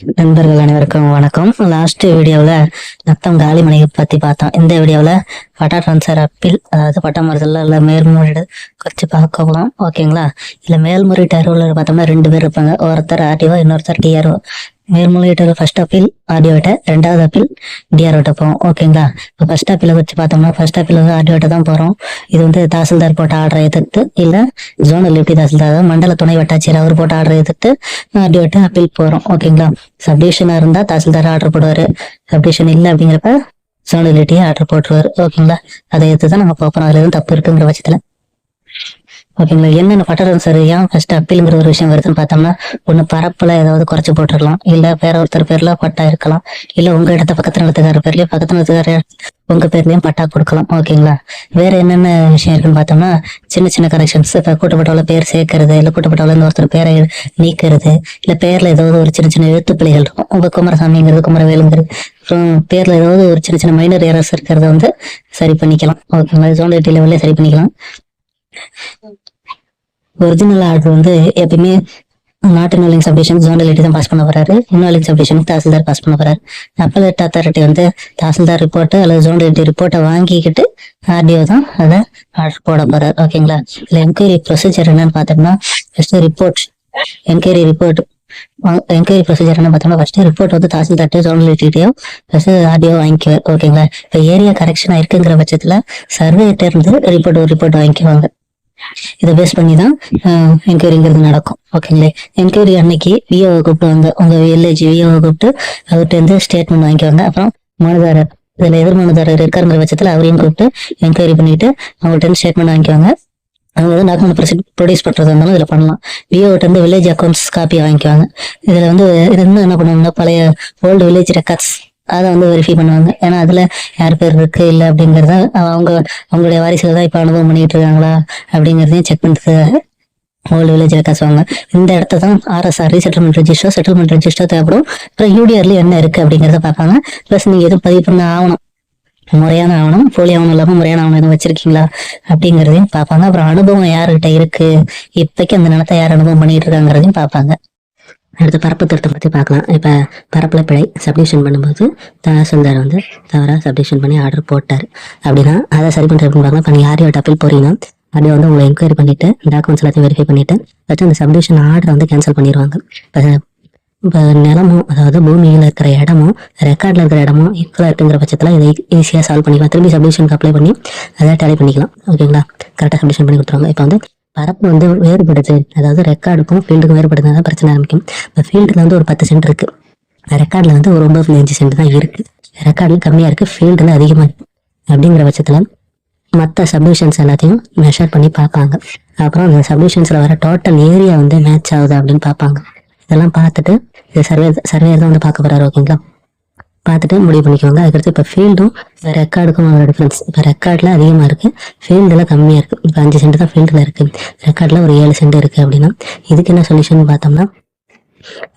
நண்பர்கள் அனைவருக்கும் வணக்கம். லாஸ்ட் வீடியோவில் நத்தம் காலிமணியை பற்றி பார்த்தோம். இந்த வீடியோவில் பட்டா ட்ரான்ஸ்ஃபர் அப்பீல் அதாவது பட்டா மருதல்ல இல்லை மேல்முறையீடு குறித்து பார்க்க போகலாம் ஓகேங்களா இல்லை மேல்முறையீட்டு அலுவலர் பார்த்தோம்னா ரெண்டு பேர் இருப்பாங்க. ஒருத்தர் ஆர்டிஓ இன்னொருத்தர் டிஆர்ஓ மேல்முறையீட்டு ஃபர்ஸ்ட் அப்பீல் ஆர்டிஓட்ட ரெண்டாவது அப்பீல் டிஆர்ஓட்ட போகும் ஓகேங்களா இப்போ ஃபர்ஸ்ட் அப்பீலை வச்சு பார்த்தோம்னா ஃபர்ஸ்ட் அப்பீல் வந்து ஆர்டிஓட்ட தான் போகிறோம் இது வந்து தாசில்தார் போட்ட ஆர்டரை எதிர்த்து இல்லை ஜோனல் டிப்டி தாசில்தார் மண்டல துணை வட்டாட்சியர் அவர் போட்ட ஆர்டரை எதிர்த்து ஆர்டிஓட்ட அப்பீல் போகிறோம் ஓகேங்களா சப்டிவிஷனாக இருந்தால் தாசில்தார் ஆர்டர் போடுவார். சப்டிவிஷன் இல்லை அப்படிங்கிறப்ப ஜோனலிட்டியே ஆர்டர் போட்டுருவார். ஓகேங்களா அதை எடுத்து தான் நம்ம பார்ப்போம் அதில் எதுவும் தப்பு இருக்குங்கிற பட்சத்தில் ஓகேங்களா என்னென்ன பட்டரம் சார் ஏன் ஃபர்ஸ்ட் அப்பீலுங்கிற ஒரு விஷயம் வருதுன்னு பார்த்தோம்னா ஒன்று பரப்பில் ஏதாவது குறைச்சி போட்டிருக்கலாம் இல்லை வேற ஒருத்தர் பேர்ல பட்டா இருக்கலாம். இல்லை உங்க இடத்த பக்கத்து நிலத்துக்கார பேர்லயே பக்கத்து நிலத்துக்கார உங்க பேர்லயும் பட்டா கொடுக்கலாம். ஓகேங்களா? வேற என்னென்ன விஷயம் இருக்குன்னு பார்த்தோம்னா சின்ன சின்ன கரெக்ஷன்ஸ் இப்போ கூட்டப்பட்டவள பேர் சேர்க்கறது இல்லை கூட்டப்பட்டவள ஒருத்தர் பேரை நீக்கிறது இல்லை பேரில் ஏதாவது ஒரு சின்ன சின்ன எழுத்துப்பிள்ளைகள் இருக்கும். உங்க குமரசாமிங்கிறது குமரவேலுங்கிறது. அப்புறம் பேர்ல ஏதாவது ஒரு சின்ன சின்ன மைனர் ஏரஸ் இருக்கிறத வந்து சரி பண்ணிக்கலாம். ஓகேங்களா? ஜோன் லெவல்லே சரி பண்ணிக்கலாம். ஒரிஜினல் ஆர்டர் வந்து எப்பயுமே நாட் இன்வாலிங் சப்டிஷன் ஜோனலிட்டி தான் பாஸ் பண்ண போறாரு. இன்வாலிங் சப்டிஷனுக்கு தாசில்தார் பாஸ் பண்ண போறாரு. அப்பலேட் அத்தாரிட்டி வந்து தாசில்தார் ரிப்போர்ட் அல்லது ஜோனலிட்டி ரிப்போர்ட்டை வாங்கிக்கிட்டு ஆர்டிஓ தான் அதை ஆர்டர் போட போறாரு. ஓகேங்களா இல்ல என்கொயரி ப்ரொசீஜர் என்னன்னு பார்த்தோம்னா first report enquiry report enquiry procedure என்ன பார்த்தோம்னா ஃபர்ஸ்ட் ரிப்போர்ட் வந்து தாசில்தார்ட்டு ஜோனலிட்டியோ ஃபர்ஸ்ட் ஆர்டிஓ வாங்கிக்குவார். ஓகேங்களா இப்போ ஏரியா கரெக்ஷனா இருக்குங்கிற பட்சத்துல சர்வேட்டர் இருந்து ரிப்போர்ட் ஒரு ரிப்போர்ட் வாங்கிக்குவாங்க. இதை பேஸ் பண்ணி தான் என்கொயரிங்கிறது நடக்கும். ஓகேங்களே என்கொயரி அன்னைக்கு விஓவை கூப்பிடுவாங்க உங்க வில்லேஜ் விஓவை கூப்பிட்டு அவர்கிட்ட இருந்து ஸ்டேட்மெண்ட் வாங்கிக்குவாங்க அப்புறம் மனுதாரர் இதுல எதிர் மனுதாரர் இருக்காருங்கிற பட்சத்துல அவரையும் கூப்பிட்டு என்கொயரி பண்ணிட்டு அவங்கள்ட்ட இருந்து ஸ்டேட்மெண்ட் வாங்கிக்குவாங்க அவங்க வந்து டாக்குமெண்ட் ப்ரொடியூஸ் பண்றதா இருந்தாலும் இதுல பண்ணலாம். விஓட்ட இருந்து வில்லேஜ் அக்கௌண்ட்ஸ் காப்பி வாங்கிக்குவாங்க இதுல வந்து இது என்ன பண்ணுவாங்கன்னா பழைய ஓல்டு வில்லேஜ் ரெக்கார்ட்ஸ் அதை வந்து வெரிஃபை பண்ணுவாங்க. ஏன்னா அதுல யார் பேர் இருக்கு இல்லை அப்படிங்கறத அவங்க அவங்களுடைய வாரிசுகள் தான் இப்ப அனுபவம் பண்ணிட்டு இருக்காங்களா அப்படிங்கறதையும் செக் பண்ணுறதுக்காக ஓல்டு வில்லேஜ் காசுவாங்க இந்த இடத்த தான் RSR settlement register settlement register தேவைப்படும். அப்புறம் யூடிஆர்ல என்ன இருக்கு அப்படிங்கறத பார்ப்பாங்க. ப்ளஸ் நீங்க எதுவும் பதிவு பண்ண ஆகணும் முறையான ஆவணம். போலி ஆவணம் இல்லாம முறையான ஆவணம் எதுவும் வச்சிருக்கீங்களா அப்படிங்கறதையும் பார்ப்பாங்க. அப்புறம் அனுபவம் யாருக்கிட்ட இருக்கு? இப்போக்கி அந்த நிலத்தை யார் அனுபவம் பண்ணிட்டு இருக்காங்கிறதையும் பார்ப்பாங்க. அடுத்து பரப்பு திருத்தம் பற்றி பார்க்கலாம். இப்போ பரப்பில் பிழை சப்டிஷன் பண்ணும்போது தாசில்தார் வந்து தவறாக சப்டிஷன் பண்ணி ஆர்டர் போட்டார். அப்படின்னா அதை சரி பண்ணுறது அப்படின்னு பார்க்கலாம் இப்போ நீங்கள் யாரையோட அப்பீல் போறீங்கன்னா அப்படியே வந்து உங்களை என்கொயரி பண்ணிட்டு டாக்குமெண்ட்ஸ் எல்லாத்தையும் வெரிஃபை பண்ணிவிட்டு வச்சு அந்த சப்டிஷன் ஆர்டரை வந்து கேன்சல் பண்ணிடுவாங்க. இப்போ இப்போ நிலமும் அதாவது பூமியில் இருக்கிற இடமும் ரெக்கார்டில் இருக்கிற இடமும் ஈக்குவலாக இருக்குங்கிற பட்சத்தில் இதை ஈஸியாக சால்வ் பண்ணிக்கலாம். திரும்பி சப்டிஷனுக்கு அப்ளை பண்ணி அதை டேலி பண்ணிக்கலாம். ஓகேங்களா? கரெக்டாக சப்டிஷன் பண்ணி கொடுத்துருவாங்க. இப்போ வந்து பரப்பு வந்து வேறுபடுது. அதாவது ரெக்கார்டுக்கும் ஃபீல்டுக்கும் வேறுபடுது தான் பிரச்சனை ஆரம்பிக்கும். இப்போ ஃபீல்டில் வந்து ஒரு பத்து சென்ட் இருக்கு. ரெக்கார்டில் வந்து ஒரு ஒன்பது அஞ்சு சென்ட் தான் இருக்கு. ரெக்கார்டில் கம்மியாக இருக்கு ஃபீல்டில் அதிகமாக இருக்கு. அப்படிங்கிற பட்சத்தில் மற்ற சப்டிவிஷன்ஸ் எல்லாத்தையும் மெஷர் பண்ணி பார்ப்பாங்க. அப்புறம் அந்த சப்டிவிஷன்ஸில் வர டோட்டல் ஏரியா வந்து மேட்ச் ஆகுது அப்படின்னு பார்ப்பாங்க. இதெல்லாம் பார்த்துட்டு இது சர்வே சர்வேயர் தான் வந்து பார்க்க போகிறாரு ஓகேங்களா பார்த்துட்டு முடிவு பண்ணிக்கோங்க. அதுக்கடுத்து இப்போ ஃபீல்டும் ரெக்கார்டுக்கும் அதோட டிஃப்ரென்ஸ் இப்போ ரெக்கார்டில் அதிகமாக இருக்குது ஃபீல்டில் கம்மியாக இருக்குது இப்போ அஞ்சு சென்ட் தான் ஃபீல்டில் இருக்குது ரெக்கார்டில் ஒரு ஏழு சென்ட் இருக்குது அப்படின்னா இதுக்கு என்ன சொல்யூஷன் பார்த்தோம்னா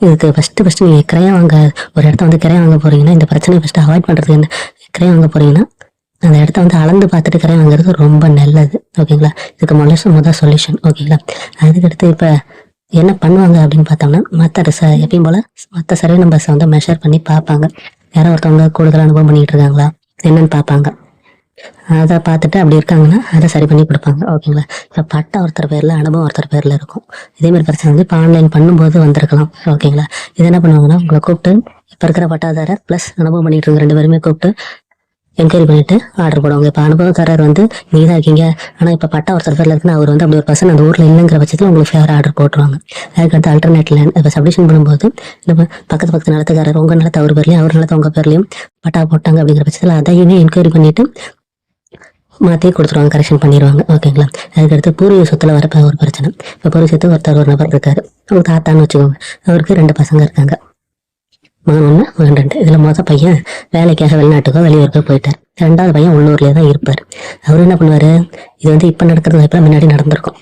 இதுக்கு ஃபஸ்ட்டு ஃபஸ்ட்டு நீங்கள் கிரையம் வாங்க ஒரு இடத்த வந்து கிரையம் வாங்க போகிறீங்கன்னா இந்த பிரச்சனையை ஃபஸ்ட்டு அவாய்ட் பண்ணுறதுக்கு என்ன கிரையம் வாங்க போகிறீங்கன்னா அந்த இடத்த வந்து அளந்து பார்த்துட்டு கிரையம் வாங்குறது ரொம்ப நல்லது. ஓகேங்களா? இதுக்கு முதல்ல முதல் சொல்யூஷன் ஓகேங்களா? அதுக்கடுத்து இப்போ என்ன பண்ணுவாங்க அப்படின்னு பார்த்தோம்னா மற்ற எப்பயும் போல் மற்ற சர்வே நம்பர்ஸை வந்து மெஷர் பண்ணி பார்ப்பாங்க. யாரோ ஒருத்தவங்க கூடுதல் அனுபவம் பண்ணிட்டு இருக்காங்களா? என்னன்னு பார்ப்பாங்க. அதை பார்த்துட்டு அப்படி இருக்காங்கன்னா அதை சரி பண்ணி கொடுப்பாங்க. ஓகேங்களா? இப்போ பட்டா ஒருத்தர் பேரில் அனுபவம் ஒருத்தர் பேரில் இருக்கும். இதே மாதிரி பிரச்சனை வந்து இப்போ ஆன்லைன் பண்ணும்போது வந்திருக்கலாம். ஓகேங்களா? இது என்ன பண்ணுவாங்கன்னா உங்களை கூப்பிட்டு இப்போ இருக்கிற பட்டாதாரர் ப்ளஸ் அனுபவம் பண்ணிட்டு இருக்க ரெண்டு பேருமே கூப்பிட்டு என்கொயரி பண்ணிட்டு ஆர்டர் போடுவாங்க. இப்போ அனுபவக்காரர் வந்து நீ தான் இருக்கீங்க. ஆனால் இப்போ பட்டா ஒருத்தர் பேரில் இருக்குன்னா அவர் வந்து அப்படி ஒரு பர்சன் அந்த ஊரில் இல்லைங்கிற பட்சத்தில் உங்களுக்கு ஃபேர் ஆர்டர் போட்டுருவாங்க. அதுக்கடுத்து அல்டர்னேட் லேண்ட் இப்போ சப்டிஷன் பண்ணும்போது நம்ம பக்கத்து பக்கத்து நிலத்துக்காரர் உங்கள் நிலத்தை அவர் பேர்லையும் அவர் நிலத்தை உங்கள் பேர்லையும் பட்டா போட்டாங்க அப்படிங்கிற பட்சத்தில் அதையுமே என்கொயரி பண்ணிட்டு மாற்றி கொடுத்துருவாங்க கரெக்ஷன் பண்ணிடுவாங்க. ஓகேங்களா? அதுக்கடுத்து பூர்வீக சொத்துல வரப்போ ஒரு பிரச்சனை. இப்போ பூர்வீக சொத்து ஒருத்தர் ஒரு நபர் இருக்கார். அவங்க தாத்தான்னு வச்சுக்கோங்க. அவருக்கு ரெண்டு பசங்க இருக்காங்க. மகன் ஒன்று மகன் ரெண்டு. இதில் மொதல் பையன் வேலைக்காக வெளிநாட்டுக்கோ வெளியூருக்கோ போயிட்டார். ரெண்டாவது பையன் உள்ளூர்லேயே தான் இருப்பார். அவர் என்ன பண்ணுவார்? இது வந்து இப்போ நடக்கிறது இப்போ முன்னாடி நடந்திருக்கும்.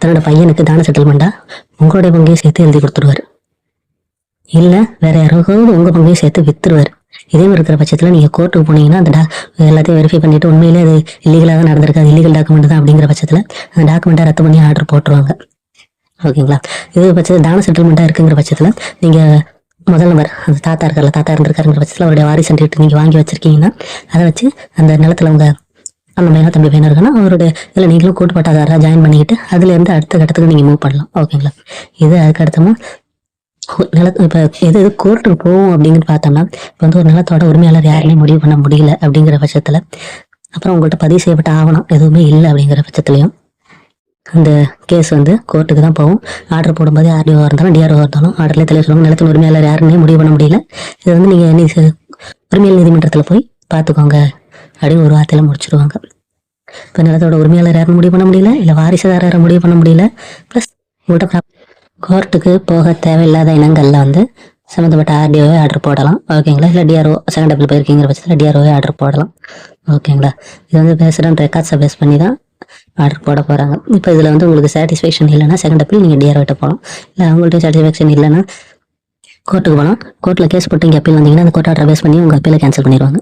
தன்னோட பையனுக்கு தான செட்டில்மெண்ட்டாக உங்களுடைய பங்கையும் சேர்த்து எழுதி கொடுத்துருவாரு. இல்லை வேற யாராவது உங்கள் பங்கையும் சேர்த்து வித்துருவார். இதே இருக்கிற பட்சத்தில் நீங்கள் கோர்ட்டுக்கு போனீங்கன்னா அந்த டா- எல்லாத்தையும் வெரிஃபை பண்ணிவிட்டு உண்மையிலே அது இல்லீகலாக தான் நடந்திருக்கு. அது இல்லீகல் டாக்குமெண்ட் தான் அப்படிங்கிற பட்சத்தில் அந்த டாக்குமெண்ட்டை ரத்து பண்ணி ஆர்டர் போட்டுருவாங்க. ஓகேங்களா? இது பட்சத்தில் தான செட்டில்மெண்ட்டாக இருக்குங்கிற பட்சத்தில் நீங்கள் முதல்வர் அந்த தாத்தா இருக்கார்ல தாத்தா இருந்திருக்காருங்கிற பட்சத்தில் அவருடைய வாரிசு சர்டிஃபிகேட் நீங்கள் வாங்கி வச்சிருக்கீங்கன்னா அதை வச்சு அந்த நிலத்துல உங்கள் அந்த பையனா தம்பி பையனா இருக்குன்னா அவருடைய இல்லை நீங்களும் கூட்டுப்பட்டாதாரா ஜாயின் பண்ணிக்கிட்டு அதுலேருந்து அடுத்த கட்டத்துக்கு நீங்கள் மூவ் பண்ணலாம். ஓகேங்களா இது அதுக்கு அடுத்தமா நில இப்போ எது எது கோர்ட்டுக்கு போகும் அப்படிங்கிறது பார்த்தோம்னா இப்போ வந்து ஒரு நிலத்தோட உரிமையாளர் யாருமே முடிவு பண்ண முடியல அப்படிங்கிற பட்சத்தில் அப்புறம் உங்கள்கிட்ட பதிவு செய்யப்பட்ட ஆவணம் எதுவுமே இல்லை அப்படிங்கிற பட்சத்துலையும் அந்த கேஸ் வந்து கோர்ட்டுக்கு தான் போகும் ஆர்டர் போடும்போது ஆர்டிஓ இருந்தாலும் டிஆர்ஓ இருந்தாலும் ஆர்டர்லேயே தெளிவு சொல்லுவாங்க. நிலத்தின் உரிமையாளர் யாருன்னே முடிவு பண்ண முடியல. இது வந்து நீங்கள் உரிமையல் நீதிமன்றத்தில் போய் பார்த்துக்கோங்க அப்படின்னு ஒரு வார்த்தையில முடிச்சிருவாங்க. இப்போ நிலத்தோட உரிமையாளர் யாரும் முடிவு பண்ண முடியல இல்லை வாரிசுதாரரை முடிவு பண்ண முடியல. ப்ளஸ் உங்கள்கிட்ட கோர்ட்டுக்கு போக தேவையில்லாத இனங்களில் வந்து சம்மந்தப்பட்ட ஆர்டிஓவே ஆர்டர் போடலாம். ஓகேங்களா இல்லை டிஆர்ஓ செகண்ட் டபிள் போயிருக்கீங்கிற பட்சத்தில் டிஆர்ஓவே ஆர்டர் போடலாம். ஓகேங்களா இது வந்து பேசுகிறேன் ரெக்கார்ட்ஸை பேஸ் பண்ணி தான் ஆர்டர் போட போகிறாங்க இப்போ இதில் வந்து உங்களுக்கு சாட்டிஸ்ஃபேக்ஷன் இல்லைனா செகண்ட் அப்பீல் நீங்கள் டிஆர்ஓட்ட போகலாம் இல்லை அவங்கள்ட்ட சாட்டிஸ்ஃபேக்ஷன் இல்லைனா கோர்ட்டுக்கு போகலாம் கோர்ட்டில் கேஸ் போட்டு இங்கே அப்பீல் வந்தீங்கன்னா அந்த கோர்ட் ஆர்டர் பேஸ் பண்ணி உங்கள் அப்பீலை கேன்சல் பண்ணிடுவாங்க.